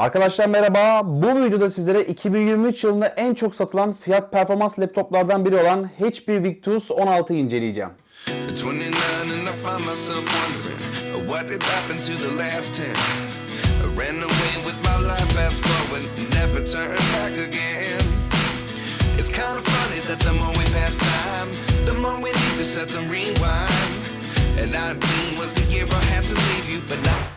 Arkadaşlar merhaba. Bu videoda sizlere 2023 yılında en çok satılan fiyat performans laptoplardan biri olan HP Victus 16'yı inceleyeceğim. 29 and I find myself wondering uh, what did happen to the last 10. I ran away with my life, fast forward, never turn back again. It's kind of funny that the more we pass time, the more we need to set the rewind.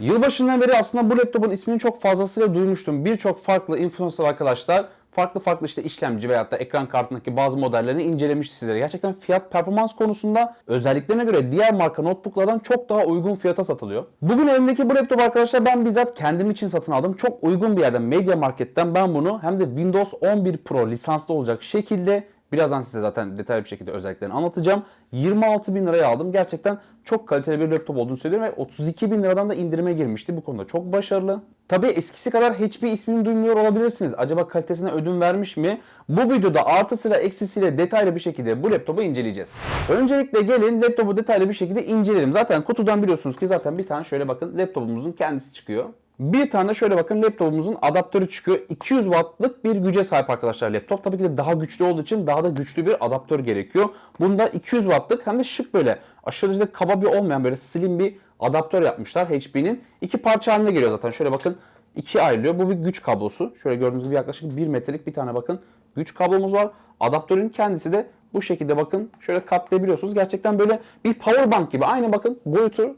Yılbaşından beri aslında bu laptopun ismini çok fazlasıyla duymuştum. Birçok farklı influencer arkadaşlar farklı farklı işte işlemci veyahut da ekran kartındaki bazı modellerini incelemişti sizlere. Gerçekten fiyat performans konusunda özelliklerine göre diğer marka notebooklardan çok daha uygun fiyata satılıyor. Bugün elimdeki bu laptop arkadaşlar ben bizzat kendim için satın aldım. Çok uygun bir yerden Media Market'ten ben bunu hem de Windows 11 Pro lisanslı olacak şekilde Birazdan size zaten detaylı bir şekilde özelliklerini anlatacağım. 26 bin liraya aldım. Gerçekten çok kaliteli bir laptop olduğunu söylüyorum ve 32 bin liradan da indirime girmişti. Bu konuda çok başarılı. Tabii eskisi kadar HP ismini duymuyor olabilirsiniz. Acaba kalitesine ödün vermiş mi? Bu videoda artısıyla eksisiyle detaylı bir şekilde bu laptopu inceleyeceğiz. Öncelikle gelin laptopu detaylı bir şekilde inceleyelim. Zaten kutudan biliyorsunuz ki zaten bir tane şöyle bakın laptopumuzun kendisi çıkıyor. Bir tane şöyle bakın laptopumuzun adaptörü çıkıyor. 200 wattlık bir güce sahip arkadaşlar laptop. Tabii ki de daha güçlü olduğu için daha da güçlü bir adaptör gerekiyor. Bunda 200 wattlık hem de şık böyle aşırı derecede kaba bir olmayan böyle slim bir adaptör yapmışlar HP'nin. İki parça halinde geliyor zaten. Şöyle bakın ikiye ayrılıyor. Bu bir güç kablosu. Şöyle gördüğünüz gibi yaklaşık 1 metrelik bir tane bakın güç kablomuz var. Adaptörün kendisi de bu şekilde bakın şöyle katlayabiliyorsunuz. Gerçekten böyle bir power bank gibi. Aynı bakın boyutu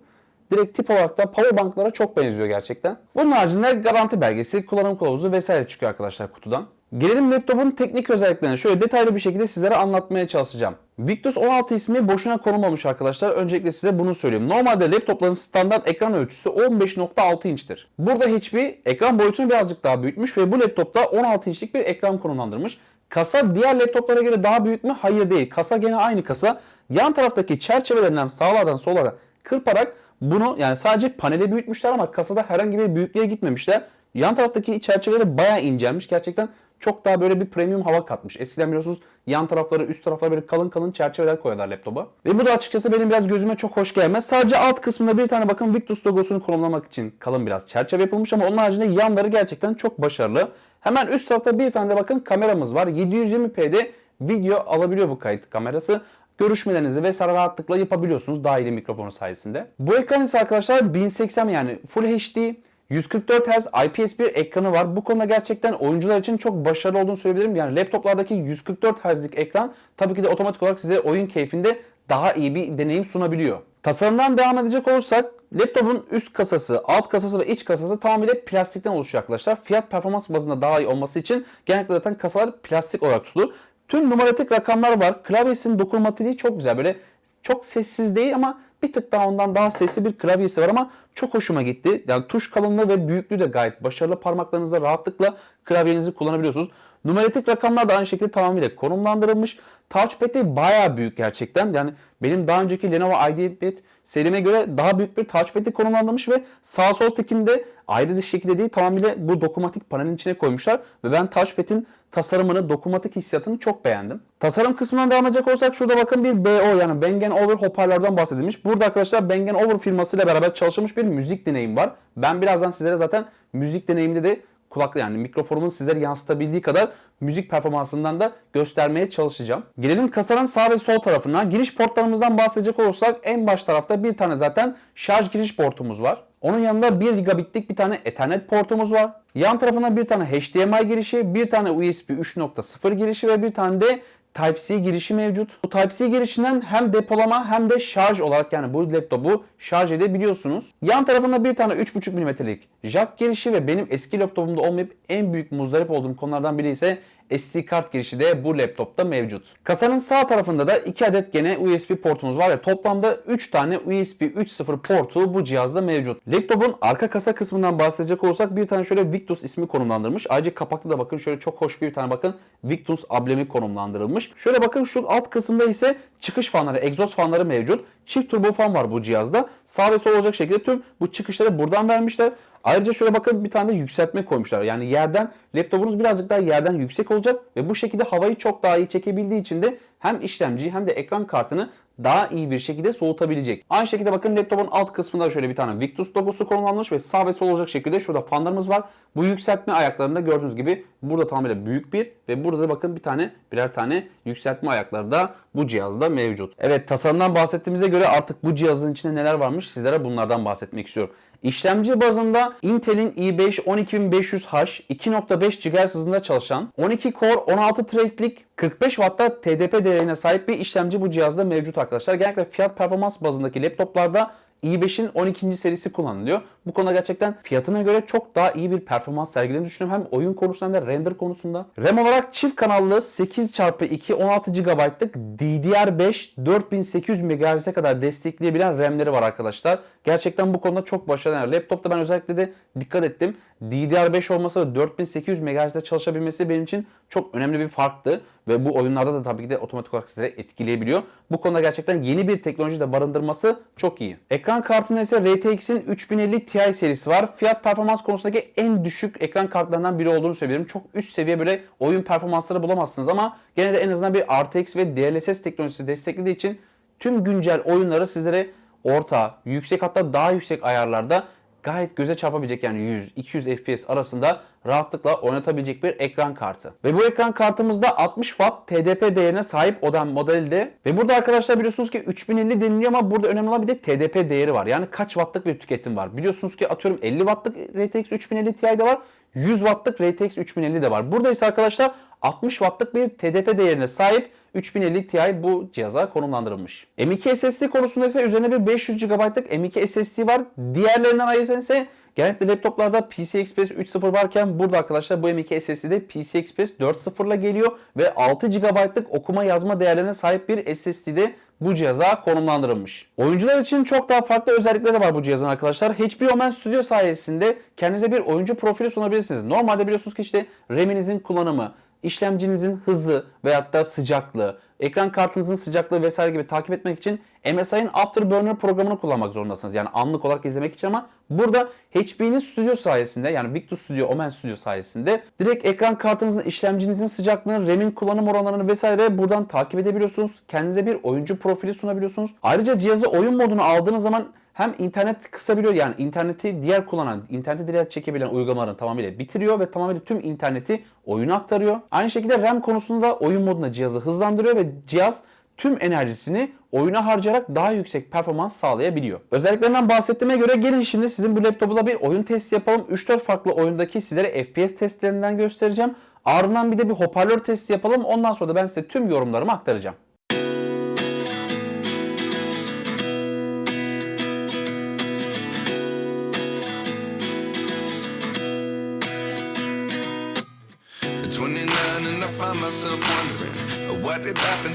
direkt tip olarak da powerbanklara çok benziyor gerçekten. Bunun haricinde garanti belgesi, kullanım kılavuzu vesaire çıkıyor arkadaşlar kutudan. Gelelim laptopun teknik özelliklerini şöyle detaylı bir şekilde sizlere anlatmaya çalışacağım. Victus 16 ismi boşuna konulmamış arkadaşlar. Öncelikle size bunu söyleyeyim. Normalde laptopların standart ekran ölçüsü 15.6 inçtir. Burada HP ekran boyutunu birazcık daha büyütmüş ve bu laptopta 16 inçlik bir ekran konumlandırmış. Kasa diğer laptoplara göre daha büyük mü? Hayır değil. Kasa gene aynı kasa. Yan taraftaki çerçevelerinden sağlardan sola kırparak bunu yani sadece paneli büyütmüşler ama kasada herhangi bir büyüklüğe gitmemişler. Yan taraftaki çerçeveleri bayağı incelmiş. Gerçekten çok daha böyle bir premium hava katmış. Eskiden biliyorsunuz yan tarafları üst taraflara böyle kalın kalın çerçeveler koyarlar laptopa. Ve bu da açıkçası benim biraz gözüme çok hoş gelmez. Sadece alt kısmında bir tane bakın Victus logosunu konumlamak için kalın biraz çerçeve yapılmış ama onun haricinde yanları gerçekten çok başarılı. Hemen üst tarafta bir tane de bakın kameramız var. 720p'de video alabiliyor bu kayıt kamerası görüşmelerinizi vesaire rahatlıkla yapabiliyorsunuz dahili mikrofonu sayesinde. Bu ekran ise arkadaşlar 1080 yani Full HD 144 Hz IPS bir ekranı var. Bu konuda gerçekten oyuncular için çok başarılı olduğunu söyleyebilirim. Yani laptoplardaki 144 Hz'lik ekran tabii ki de otomatik olarak size oyun keyfinde daha iyi bir deneyim sunabiliyor. Tasarımdan devam edecek olursak laptopun üst kasası, alt kasası ve iç kasası tamamıyla plastikten oluşuyor arkadaşlar. Fiyat performans bazında daha iyi olması için genellikle zaten kasalar plastik olarak tutulur. Tüm numaratik rakamlar var. Klavyesinin dokunmatiği çok güzel. Böyle çok sessiz değil ama bir tık daha ondan daha sesli bir klavyesi var ama çok hoşuma gitti. Yani tuş kalınlığı ve büyüklüğü de gayet başarılı. Parmaklarınızla rahatlıkla klavyenizi kullanabiliyorsunuz. Numaratik rakamlar da aynı şekilde tamamıyla konumlandırılmış. Touchpad'i bayağı büyük gerçekten. Yani benim daha önceki Lenovo IdeaPad serime göre daha büyük bir touchpad'i konumlandırmış ve sağ sol tekinde ayrı bir şekilde değil tamamıyla bu dokunmatik panelin içine koymuşlar. Ve ben touchpad'in tasarımını, dokunmatik hissiyatını çok beğendim. Tasarım kısmından devam edecek olsak şurada bakın bir BO yani Bang Over hoparlörden bahsedilmiş. Burada arkadaşlar Bang Over firmasıyla beraber çalışılmış bir müzik deneyim var. Ben birazdan sizlere zaten müzik deneyiminde de kulaklı yani mikrofonumun sizlere yansıtabildiği kadar müzik performansından da göstermeye çalışacağım. Gelelim kasanın sağ ve sol tarafına. Giriş portlarımızdan bahsedecek olursak en baş tarafta bir tane zaten şarj giriş portumuz var. Onun yanında 1 gigabitlik bir tane Ethernet portumuz var. Yan tarafına bir tane HDMI girişi, bir tane USB 3.0 girişi ve bir tane de Type-C girişi mevcut. Bu Type-C girişinden hem depolama hem de şarj olarak yani bu laptopu şarj edebiliyorsunuz. Yan tarafında bir tane 3.5 mm'lik jack girişi ve benim eski laptopumda olmayıp en büyük muzdarip olduğum konulardan biri ise SD kart girişi de bu laptopta mevcut. Kasanın sağ tarafında da 2 adet gene USB portumuz var ve toplamda 3 tane USB 3.0 portu bu cihazda mevcut. Laptopun arka kasa kısmından bahsedecek olursak bir tane şöyle Victus ismi konumlandırılmış. Ayrıca kapakta da bakın şöyle çok hoş bir tane bakın Victus ablemi konumlandırılmış. Şöyle bakın şu alt kısımda ise çıkış fanları, egzoz fanları mevcut. Çift turbo fan var bu cihazda. Sağ ve sol olacak şekilde tüm bu çıkışları buradan vermişler. Ayrıca şöyle bakın bir tane de yükseltme koymuşlar. Yani yerden laptopunuz birazcık daha yerden yüksek olacak ve bu şekilde havayı çok daha iyi çekebildiği için de hem işlemci hem de ekran kartını daha iyi bir şekilde soğutabilecek. Aynı şekilde bakın laptopun alt kısmında şöyle bir tane Victus logosu konumlanmış ve sağ ve sol olacak şekilde şurada fanlarımız var. Bu yükseltme ayaklarında gördüğünüz gibi burada tamamıyla büyük bir ve burada da bakın bir tane birer tane yükseltme ayakları da bu cihazda mevcut. Evet tasarımdan bahsettiğimize göre artık bu cihazın içinde neler varmış sizlere bunlardan bahsetmek istiyorum. İşlemci bazında Intel'in i5 12500H 2.5 GHz hızında çalışan 12 core 16 threadlik 45 Watt'ta TDP değerine sahip bir işlemci bu cihazda mevcut arkadaşlar. Genellikle fiyat performans bazındaki laptoplarda i5'in 12. serisi kullanılıyor. Bu konuda gerçekten fiyatına göre çok daha iyi bir performans sergilediğini düşünüyorum. Hem oyun konusunda hem de render konusunda. RAM olarak çift kanallı 8x2 16 GB'lık DDR5 4800 MHz'e kadar destekleyebilen RAM'leri var arkadaşlar. Gerçekten bu konuda çok başarılı. Laptopta ben özellikle de dikkat ettim. DDR5 olması ve 4800 MHz'de çalışabilmesi benim için çok önemli bir farktı. Ve bu oyunlarda da tabii ki de otomatik olarak sizlere etkileyebiliyor. Bu konuda gerçekten yeni bir teknoloji de barındırması çok iyi. Ekran kartında ise RTX'in 3050 Ti serisi var. Fiyat performans konusundaki en düşük ekran kartlarından biri olduğunu söyleyebilirim. Çok üst seviye böyle oyun performansları bulamazsınız ama gene de en azından bir RTX ve DLSS teknolojisi desteklediği için tüm güncel oyunları sizlere orta, yüksek hatta daha yüksek ayarlarda gayet göze çarpabilecek yani 100-200 FPS arasında rahatlıkla oynatabilecek bir ekran kartı. Ve bu ekran kartımızda 60 Watt TDP değerine sahip olan modelde ve burada arkadaşlar biliyorsunuz ki 3050 deniliyor ama burada önemli olan bir de TDP değeri var. Yani kaç wattlık bir tüketim var. Biliyorsunuz ki atıyorum 50 wattlık RTX 3050 Ti de var. 100 wattlık RTX 3050 de var. Burada ise arkadaşlar 60 wattlık bir TDP değerine sahip 3050 Ti bu cihaza konumlandırılmış. M.2 SSD konusunda ise üzerine bir 500 GB'lık M.2 SSD var. Diğerlerinden ayırırsanız ise genellikle laptoplarda PCI Express 3.0 varken burada arkadaşlar bu M.2 SSD'de PCI Express 4.0 ile geliyor ve 6 GB'lık okuma yazma değerlerine sahip bir SSD'de bu cihaza konumlandırılmış. Oyuncular için çok daha farklı özellikleri var bu cihazın arkadaşlar. HBO Omen Studio sayesinde kendinize bir oyuncu profili sunabilirsiniz. Normalde biliyorsunuz ki işte RAM'inizin kullanımı, işlemcinizin hızı veyahut da sıcaklığı, ekran kartınızın sıcaklığı vesaire gibi takip etmek için MSI'ın Afterburner programını kullanmak zorundasınız. Yani anlık olarak izlemek için ama burada HP'nin Studio sayesinde yani Victus Studio, Omen Studio sayesinde direkt ekran kartınızın, işlemcinizin sıcaklığını, RAM'in kullanım oranlarını vesaire buradan takip edebiliyorsunuz. Kendinize bir oyuncu profili sunabiliyorsunuz. Ayrıca cihazı oyun moduna aldığınız zaman hem internet kısabiliyor yani interneti diğer kullanan, interneti direkt çekebilen uygulamaların tamamıyla bitiriyor ve tamamıyla tüm interneti oyuna aktarıyor. Aynı şekilde RAM konusunda oyun moduna cihazı hızlandırıyor ve cihaz tüm enerjisini oyuna harcayarak daha yüksek performans sağlayabiliyor. Özelliklerinden bahsettiğime göre gelin şimdi sizin bu laptopla bir oyun testi yapalım. 3-4 farklı oyundaki sizlere FPS testlerinden göstereceğim. Ardından bir de bir hoparlör testi yapalım. Ondan sonra da ben size tüm yorumlarımı aktaracağım.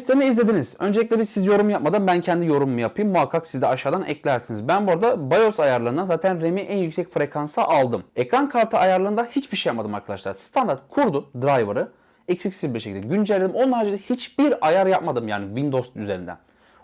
Testlerini izlediniz. Öncelikle bir siz yorum yapmadan ben kendi yorumumu yapayım. Muhakkak siz de aşağıdan eklersiniz. Ben bu arada BIOS ayarlarından zaten RAM'i en yüksek frekansa aldım. Ekran kartı ayarlarında hiçbir şey yapmadım arkadaşlar. Standart kurdum driver'ı. Eksiksiz bir şekilde güncelledim. Onun haricinde hiçbir ayar yapmadım yani Windows üzerinden.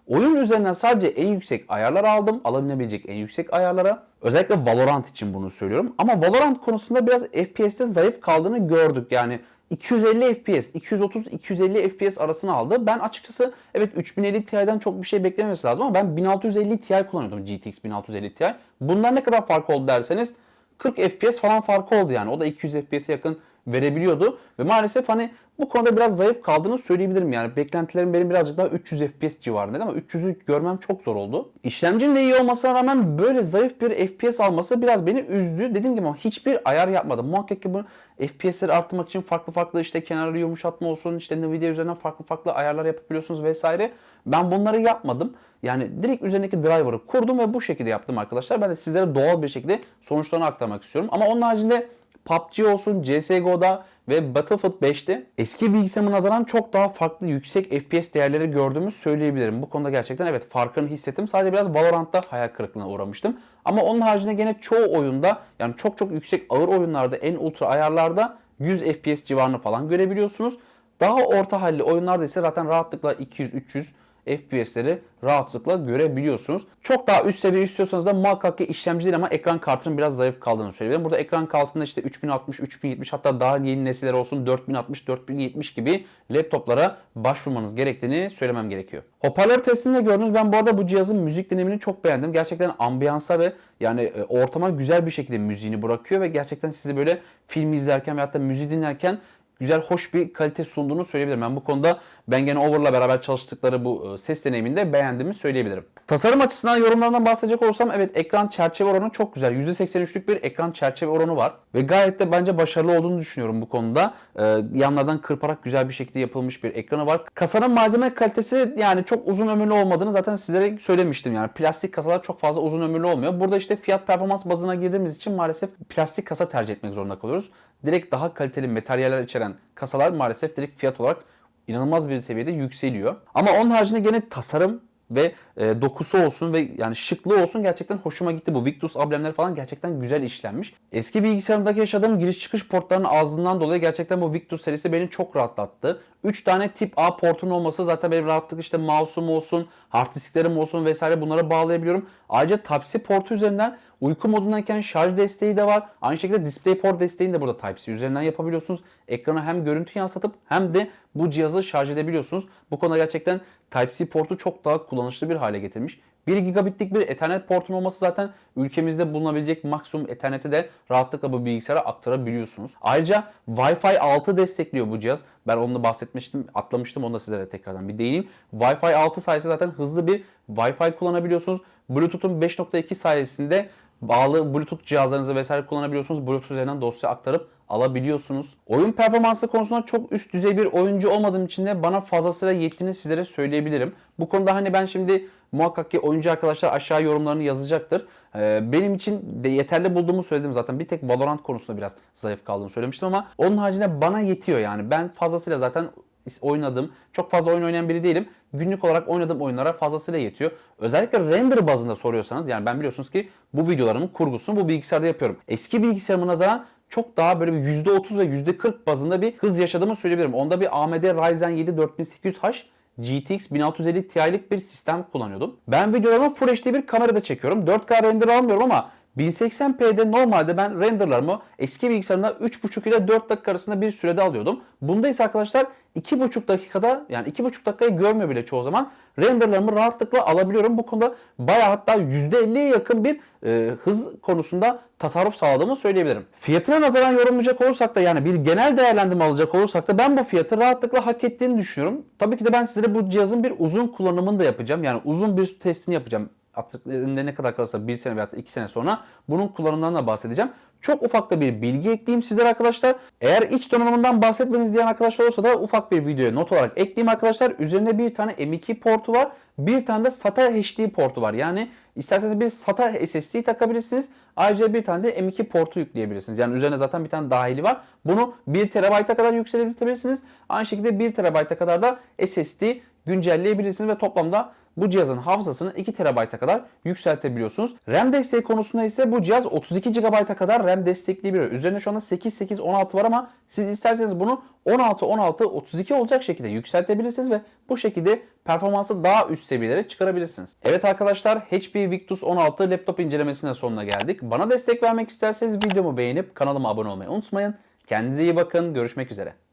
Oyun üzerinden sadece en yüksek ayarlar aldım. Alınabilecek en yüksek ayarlara. Özellikle Valorant için bunu söylüyorum. Ama Valorant konusunda biraz FPS'te zayıf kaldığını gördük. Yani 250 FPS, 230-250 FPS arasını aldı. Ben açıkçası evet 3050 Ti'den çok bir şey beklememesi lazım ama ben 1650 Ti kullanıyordum GTX 1650 Ti. Bunlar ne kadar fark oldu derseniz 40 FPS falan farkı oldu yani. O da 200 FPS'e yakın verebiliyordu. Ve maalesef hani bu konuda biraz zayıf kaldığını söyleyebilirim. Yani beklentilerim benim birazcık daha 300 FPS civarındaydı ama 300'ü görmem çok zor oldu. İşlemcinin de iyi olmasına rağmen böyle zayıf bir FPS alması biraz beni üzdü. Dediğim gibi hiçbir ayar yapmadım. Muhakkak ki bu FPS'leri arttırmak için farklı farklı işte kenarları yumuşatma olsun, işte Nvidia üzerinden farklı farklı ayarlar yapabiliyorsunuz vesaire. Ben bunları yapmadım. Yani direkt üzerindeki driver'ı kurdum ve bu şekilde yaptım arkadaşlar. Ben de sizlere doğal bir şekilde sonuçlarını aktarmak istiyorum. Ama onun haricinde PUBG olsun, CSGO'da ve Battlefield 5'te eski bilgisayarıma nazaran çok daha farklı yüksek FPS değerleri gördüğümü söyleyebilirim. Bu konuda gerçekten evet farkını hissettim. Sadece biraz Valorant'ta hayal kırıklığına uğramıştım. Ama onun haricinde gene çoğu oyunda yani çok çok yüksek ağır oyunlarda en ultra ayarlarda 100 FPS civarını falan görebiliyorsunuz. Daha orta halli oyunlarda ise zaten rahatlıkla 200-300 FPS'leri rahatlıkla görebiliyorsunuz. Çok daha üst seviye istiyorsanız da muhakkak ki işlemci değil ama ekran kartının biraz zayıf kaldığını söyleyebilirim. Burada ekran kartında işte 3060, 3070 hatta daha yeni nesiller olsun 4060, 4070 gibi laptoplara başvurmanız gerektiğini söylemem gerekiyor. Hoparlör testinde gördünüz. Ben bu arada bu cihazın müzik dinamini çok beğendim. Gerçekten ambiyansa ve yani e, ortama güzel bir şekilde müziğini bırakıyor ve gerçekten sizi böyle film izlerken veyahut da müziği dinlerken güzel, hoş bir kalite sunduğunu söyleyebilirim. Ben bu konuda ben gene Over'la beraber çalıştıkları bu e, ses deneyiminde beğendiğimi söyleyebilirim. Tasarım açısından yorumlarından bahsedecek olursam evet ekran çerçeve oranı çok güzel. %83'lük bir ekran çerçeve oranı var. Ve gayet de bence başarılı olduğunu düşünüyorum bu konuda. Ee, yanlardan kırparak güzel bir şekilde yapılmış bir ekranı var. Kasanın malzeme kalitesi yani çok uzun ömürlü olmadığını zaten sizlere söylemiştim. Yani plastik kasalar çok fazla uzun ömürlü olmuyor. Burada işte fiyat performans bazına girdiğimiz için maalesef plastik kasa tercih etmek zorunda kalıyoruz. Direkt daha kaliteli materyaller içeren kasalar maalesef direkt fiyat olarak inanılmaz bir seviyede yükseliyor. Ama onun haricinde gene tasarım ve e, dokusu olsun ve yani şıklığı olsun gerçekten hoşuma gitti. Bu Victus amblemleri falan gerçekten güzel işlenmiş. Eski bilgisayarımdaki yaşadığım giriş çıkış portlarının ağzından dolayı gerçekten bu Victus serisi beni çok rahatlattı. 3 tane tip A portun olması zaten benim rahatlık işte mouse'um olsun, hard disklerim olsun vesaire bunlara bağlayabiliyorum. Ayrıca Type-C portu üzerinden uyku modundayken şarj desteği de var. Aynı şekilde DisplayPort desteğini de burada Type-C üzerinden yapabiliyorsunuz. Ekrana hem görüntü yansıtıp hem de bu cihazı şarj edebiliyorsunuz. Bu konuda gerçekten Type-C portu çok daha kullanışlı bir hale getirmiş. 1 gigabitlik bir Ethernet portun olması zaten ülkemizde bulunabilecek maksimum Ethernet'i de rahatlıkla bu bilgisayara aktarabiliyorsunuz. Ayrıca Wi-Fi 6 destekliyor bu cihaz. Ben onu da bahsetmiştim, atlamıştım. Onu da sizlere tekrardan bir değineyim. Wi-Fi 6 sayesinde zaten hızlı bir Wi-Fi kullanabiliyorsunuz. Bluetooth'un 5.2 sayesinde bağlı Bluetooth cihazlarınızı vesaire kullanabiliyorsunuz. Bluetooth üzerinden dosya aktarıp alabiliyorsunuz. Oyun performansı konusunda çok üst düzey bir oyuncu olmadığım için de bana fazlasıyla yettiğini sizlere söyleyebilirim. Bu konuda hani ben şimdi muhakkak ki oyuncu arkadaşlar aşağı yorumlarını yazacaktır. Ee, benim için de yeterli bulduğumu söyledim zaten. Bir tek Valorant konusunda biraz zayıf kaldığımı söylemiştim ama onun haricinde bana yetiyor yani. Ben fazlasıyla zaten oynadım. Çok fazla oyun oynayan biri değilim. Günlük olarak oynadığım oyunlara fazlasıyla yetiyor. Özellikle render bazında soruyorsanız yani ben biliyorsunuz ki bu videolarımın kurgusunu bu bilgisayarda yapıyorum. Eski bilgisayarıma nazaran çok daha böyle bir %30 ve %40 bazında bir hız yaşadığımı söyleyebilirim. Onda bir AMD Ryzen 7 4800H GTX 1650 Ti'lik bir sistem kullanıyordum. Ben videolarımı Full HD bir kamerada çekiyorum. 4K render almıyorum ama 1080p'de normalde ben renderlarımı eski bilgisayarımda 3.5 ile 4 dakika arasında bir sürede alıyordum. Bunda ise arkadaşlar 2.5 dakikada yani 2.5 dakikayı görmüyor bile çoğu zaman renderlarımı rahatlıkla alabiliyorum. Bu konuda bayağı hatta %50'ye yakın bir e, hız konusunda tasarruf sağladığımı söyleyebilirim. Fiyatına nazaran yorumlayacak olursak da yani bir genel değerlendirme alacak olursak da ben bu fiyatı rahatlıkla hak ettiğini düşünüyorum. Tabii ki de ben size bu cihazın bir uzun kullanımını da yapacağım. Yani uzun bir testini yapacağım artık ne kadar kalırsa bir sene veya iki sene sonra bunun kullanımından da bahsedeceğim. Çok ufak da bir bilgi ekleyeyim sizlere arkadaşlar. Eğer iç donanımından bahsetmeniz diyen arkadaşlar olursa da ufak bir videoya not olarak ekleyeyim arkadaşlar. Üzerinde bir tane M2 portu var. Bir tane de SATA HD portu var. Yani İsterseniz bir SATA SSD takabilirsiniz. Ayrıca bir tane de M2 portu yükleyebilirsiniz. Yani üzerine zaten bir tane dahili var. Bunu 1 TB'a kadar yükseltebilirsiniz. Aynı şekilde 1 TB'a kadar da SSD güncelleyebilirsiniz ve toplamda bu cihazın hafızasını 2 TB'a kadar yükseltebiliyorsunuz. RAM desteği konusunda ise bu cihaz 32 GB'a kadar RAM destekleyebiliyor. Üzerinde şu anda 8, 8, 16 var ama siz isterseniz bunu 16, 16, 32 olacak şekilde yükseltebilirsiniz ve bu şekilde performansı daha üst seviyelere çıkarabilirsiniz. Evet arkadaşlar HP Victus 16 laptop incelemesine sonuna geldik. Bana destek vermek isterseniz videomu beğenip kanalıma abone olmayı unutmayın. Kendinize iyi bakın. Görüşmek üzere.